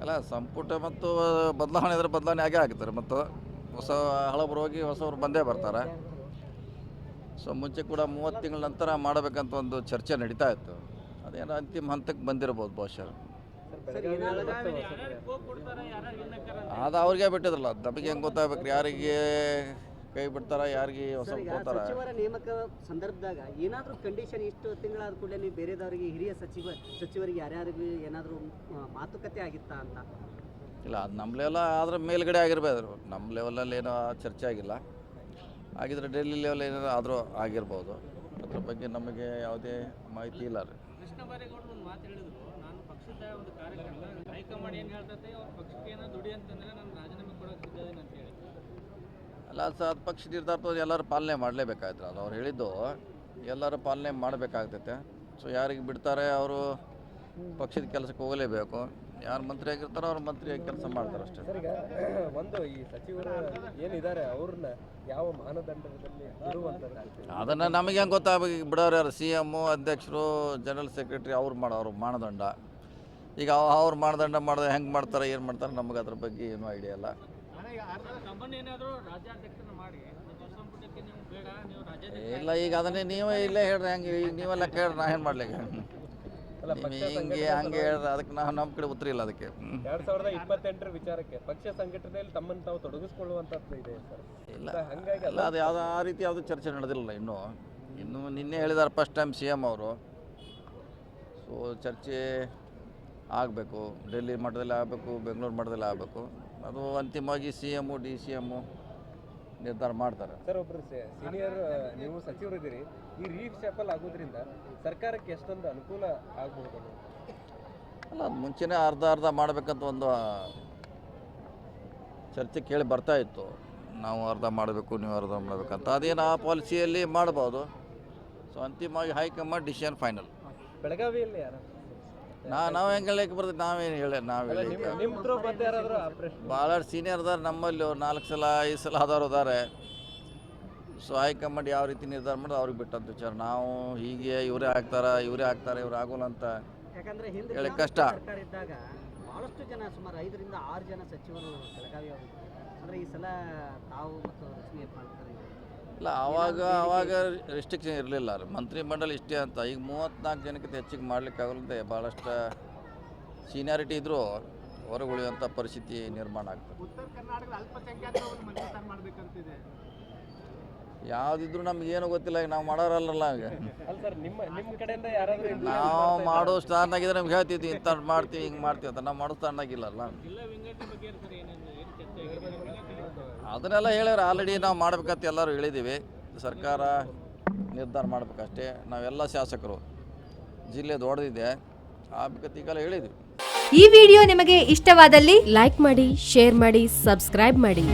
ಅಲ್ಲ ಸಂಪುಟ ಮತ್ತು ಬದಲಾವಣೆ ಇದ್ರೆ ಬದಲಾವಣೆ ಆಗೇ ಆಗ್ತಾರೆ ಮತ್ತು ಹೊಸ ಹಳಬರು ಹೋಗಿ ಹೊಸವ್ರು ಬಂದೇ ಬರ್ತಾರೆ. ಸೊ ಮುಂಚೆ ಕೂಡ ಮೂವತ್ತು ತಿಂಗಳ ನಂತರ ಮಾಡಬೇಕಂತ ಒಂದು ಚರ್ಚೆ ನಡೀತಾ ಇತ್ತು. ಅದೇನೋ ಅಂತಿಮ ಹಂತಕ್ಕೆ ಬಂದಿರ್ಬೋದು ಬಹುಶಃ. ಅದು ಅವ್ರಿಗೆ ಬಿಟ್ಟಿದ್ರಲ್ಲ. ನಮಗೆ ಹೆಂಗೆ ಗೊತ್ತಾಗ್ಬೇಕು? ಯಾರಿಗೆ ಕೈ ಬಿಡ್ತಾರ ಯಾರಿಗೆ ಹೊಸ ಹೋಗ್ತಾರ ಸಚಿವರ ನೇಮಕ ಸಂದರ್ಭದಾಗ ಏನಾದರೂ ಕಂಡೀಷನ್ ಇಷ್ಟು ತಿಂಗಳಾದ ಕೂಡಲೇ ನೀವು ಬೇರೆದವರಿಗೆ ಹಿರಿಯ ಸಚಿವ ಸಚಿವರಿಗೆ ಯಾರ್ಯಾರಿಗೆ ಏನಾದರೂ ಮಾತುಕತೆ ಆಗಿತ್ತಾ ಅಂತ? ಇಲ್ಲ ಅದು ನಮ್ಮ ಲೆವೆಲ್ ಆದ್ರೆ ಮೇಲ್ಗಡೆ ಆಗಿರ್ಬೋದು. ನಮ್ಮ ಲೆವೆಲಲ್ಲಿ ಏನೋ ಚರ್ಚೆ ಆಗಿಲ್ಲ. ಆಗಿದ್ರೆ ಡೆಲ್ಲಿ ಲೆವೆಲ್ ಏನಾದ್ರು ಆದರೂ ಆಗಿರ್ಬೋದು. ಅದ್ರ ಬಗ್ಗೆ ನಮಗೆ ಯಾವುದೇ ಮಾಹಿತಿ ಇಲ್ಲ ರೀ. ಕೃಷ್ಣ ಬೈರೇಗೌಡರು ಒಂದು ಮಾತು ಹೇಳಿದ್ರು. ನಾನು ಪಕ್ಷದ ಒಂದು ಕಾರ್ಯಕರ್ತ ಹೈಕಮಾಂಡ್ ಏನು ಹೇಳ್ತೈತೆ ಅವ್ರ ಪಕ್ಷಕ್ಕೆ ಏನೋ ದುಡಿ ಅಂತಂದ್ರೆ ನಾನು ರಾಜೀನಾಮೆ ಕೊಡೋಕೆ ಸಿದ್ಧ ಅಂತ ಹೇಳಿ. ಅಲ್ಲ ಸರ್ ಅದು ಪಕ್ಷ ನಿರ್ಧಾರ ಎಲ್ಲರೂ ಪಾಲನೆ ಮಾಡಲೇಬೇಕಾಯ್ತು ಅದು ಅವ್ರು ಹೇಳಿದ್ದು ಎಲ್ಲರೂ ಪಾಲನೆ ಮಾಡಬೇಕಾಗ್ತೈತೆ. ಸೊ ಯಾರಿಗೆ ಬಿಡ್ತಾರೆ ಅವರು ಪಕ್ಷದ ಕೆಲಸಕ್ಕೆ ಹೋಗಲೇಬೇಕು. ಯಾರು ಮಂತ್ರಿ ಆಗಿರ್ತಾರೋ ಅವ್ರು ಮಂತ್ರಿಯಾಗಿ ಕೆಲಸ ಮಾಡ್ತಾರೆ ಅಷ್ಟೇ. ಸರ್ ಈಗ ಒಂದು ಈ ಸಚಿವರು ಏನಿದ್ದಾರೆ ಅವ್ರನ್ನ ಯಾವ ಮಾನದಂಡದಲ್ಲಿ ಬಿಡುವಂಥದ್ದು ಅದನ್ನು ನಮಗೆ ಹೆಂಗೆ ಗೊತ್ತಾಗಬೇಕು ಈಗ ಬಿಡೋರು ಯಾರು? ಸಿ ಎಮ್ಮು ಅಧ್ಯಕ್ಷರು ಜನರಲ್ ಸೆಕ್ರೆಟರಿ ಅವ್ರು ಮಾಡೋರು ಮಾನದಂಡ. ಈಗ ಅವ್ರು ಮಾನದಂಡ ಮಾಡಿದ್ರೆ ಹೆಂಗೆ ಮಾಡ್ತಾರೆ ಏನು ಮಾಡ್ತಾರೆ ನಮಗೆ ಅದ್ರ ಬಗ್ಗೆ ಏನೂ ಐಡಿಯಾ ಇಲ್ಲ. ಇಲ್ಲ ಈಗ ಅದನ್ನೇ ನೀವೇ ಇಲ್ಲೇ ಹೇಳ್ರಿ ಹಂಗೆ ಈಗ ನೀವೆಲ್ಲ ಕೇಳ್ರಿ ನಾ ಏನು ಪಕ್ಷ ಹಿಂಗೆ ಹಂಗೆ ಹೇಳ್ರಿ ಅದಕ್ಕೆ ನಾವು ನಮ್ಮ ಕಡೆ ಉತ್ತರ ಇಲ್ಲ ಅದಕ್ಕೆ. ಎರಡ್ ಸಾವಿರದ ಇಪ್ಪತ್ತೆಂಟರ ವಿಚಾರಕ್ಕೆ ಪಕ್ಷ ಸಂಘಟನೆಯಲ್ಲಿ ತಮ್ಮನ್ನು ತಾವು ತೊಡಗಿಸ್ಕೊಳ್ಳುವಂಥದ್ದು ಇದೆ ಸರ್. ಇಲ್ಲ ಹಂಗಾಗಿ ಅಲ್ಲ. ಅದು ಯಾವ್ದು ಆ ರೀತಿ ಯಾವುದೂ ಚರ್ಚೆ ನಡೆದಿಲ್ಲ ಇನ್ನು. ಇನ್ನು ನಿನ್ನೆ ಹೇಳಿದಾರೆ ಫಸ್ಟ್ ಟೈಮ್ ಸಿ ಎಂ ಅವರು. ಸೊ ಚರ್ಚೆ ಆಗಬೇಕು ಡೆಲ್ಲಿ ಮಟ್ಟದಲ್ಲಿ ಆಗಬೇಕು ಬೆಂಗಳೂರು ಮಟ್ಟದಲ್ಲಿ ಆಗಬೇಕು. ಅದು ಅಂತಿಮವಾಗಿ C M D C M ನಿರ್ಧಾರ ಮಾಡ್ತಾರೆ. ಸರ್ ಒಬ್ರು ಸೀನಿಯರ್ ನೀವು ಸಚಿವರಿದ್ದೀರಿ ಈ ರೀಶಫಲ್ ಆಗೋದ್ರಿಂದ ಸರ್ಕಾರಕ್ಕೆ ಎಷ್ಟೊಂದು ಅನುಕೂಲ ಆಗಬಹುದು ಅಲ್ಲ ಅದು ಮುಂಚೆನೇ ಅರ್ಧ ಅರ್ಧ ಮಾಡಬೇಕಂತ ಒಂದು ಚರ್ಚೆ ಕೇಳಿ ಬರ್ತಾ ಇತ್ತು. ನಾವು ಅರ್ಧ ಮಾಡಬೇಕು ನೀವು ಅರ್ಧ ಮಾಡಬೇಕಂತ. ಅದೇನು ಆ ಪಾಲಿಸಿಯಲ್ಲಿ ಮಾಡ್ಬೋದು. ಸೊ ಅಂತಿಮವಾಗಿ ಹೈಕಮಾಂಡ್ ಡಿಸಿಷನ್ ಫೈನಲ್. ಬೆಳಗಾವಿಯಲ್ಲಿ ಯಾರು? ನಾ ನಾವು ಹೆಂಗೆ ಹೇಳಕ್ಕೆ ಬರ್ತದೆ ನಾವೇನು ಹೇಳ ನಾವು ಹೇಳಿ ಭಾಳಷ್ಟು ಸೀನಿಯರ್ ಅದಾರ ನಮ್ಮಲ್ಲಿ ಅವ್ರು ನಾಲ್ಕು ಸಲ ಐದು ಸಲ ಆದವ್ರು ಅದಾರೆ. ಸೊ ಹೈಕಮಾಂಡ್ ಯಾವ ರೀತಿ ನಿರ್ಧಾರ ಮಾಡೋದು ಅವ್ರಿಗೆ ಬಿಟ್ಟಂತ ವಿಚಾರ. ನಾವು ಹೀಗೆ ಇವರೇ ಆಗ್ತಾರ ಇವರೇ ಆಗ್ತಾರೆ ಇವ್ರು ಆಗೋಲ್ಲ ಅಂತ ಯಾಕಂದ್ರೆ ಹಿಂದೆ ಹೇಳಿ ಕಷ್ಟ. ಸರ್ಕಾರ ಇದ್ದಾಗ ಬಹಳಷ್ಟು ಜನ ಸುಮಾರು ಐದರಿಂದ ಆರು ಜನ ಸಚಿವರು ಬೆಳಗಾವಿ ಅವರು ಅಂದ್ರೆ ಈ ಸಲ ತಾವು ಮತ್ತು ಇಲ್ಲ ಆವಾಗ ಆವಾಗ ರೆಸ್ಟ್ರಿಕ್ಷನ್ ಇರಲಿಲ್ಲ ರೀ. ಮಂತ್ರಿ ಮಂಡಲ ಇಷ್ಟೇ ಅಂತ. ಈಗ ಮೂವತ್ತ್ನಾಲ್ಕು ಜನಕ್ಕಿಂತ ಹೆಚ್ಚಿಗೆ ಮಾಡ್ಲಿಕ್ಕೆ ಆಗಲ್ಲದೆ ಭಾಳಷ್ಟು ಸೀನಿಯಾರಿಟಿ ಇದ್ದರೂ ಹೊರಗುಳಿಯುವಂಥ ಪರಿಸ್ಥಿತಿ ನಿರ್ಮಾಣ ಆಗ್ತದೆ. ಉತ್ತರ ಕರ್ನಾಟಕದ ಮಾಡ್ಬೇಕಂತಿದೆ. ಯಾವುದಿದ್ರು ಏನು ಗೊತ್ತಿಲ್ಲ ಈಗ ನಾವು ಮಾಡೋರಲ್ಲ ಈಗ ಅಲ್ಲ ಸರ್ ನಿಮ್ಮ ನಿಮ್ಮ ಕಡೆಯಿಂದ ಯಾರಾದರೂ ನಾವು ಮಾಡೋ ಸ್ಥಾನದಾಗಿದ್ರೆ ನಮ್ಗೆ ಹೇಳ್ತಿದ್ವಿ ಇಂಥ ಮಾಡ್ತೀವಿ ಹಿಂಗೆ ಮಾಡ್ತೀವಿ ಅಂತ. ನಾವು ಮಾಡೋ ಆಗಿದೆ? ಅದನ್ನೆಲ್ಲ ಹೇಳ್ಯಾರ ಆಲ್ರೆಡಿ ನಾವು ಮಾಡ್ಬೇಕಂತ ಎಲ್ಲರೂ ಹೇಳಿದ್ದೀವಿ ಸರ್ಕಾರ ನಿರ್ಧಾರ ಮಾಡ್ಬೇಕಷ್ಟೇ. ನಾವೆಲ್ಲ ಶಾಸಕರು. ಜಿಲ್ಲೆ ದೊಡ್ಡದಿದೆ. ಆ ಈಗೆಲ್ಲ ಹೇಳಿದ್ವಿ. ಈ ವಿಡಿಯೋ ನಿಮಗೆ ಇಷ್ಟವಾದಲ್ಲಿ ಲೈಕ್ ಮಾಡಿ ಶೇರ್ ಮಾಡಿ ಸಬ್ಸ್ಕ್ರೈಬ್ ಮಾಡಿ.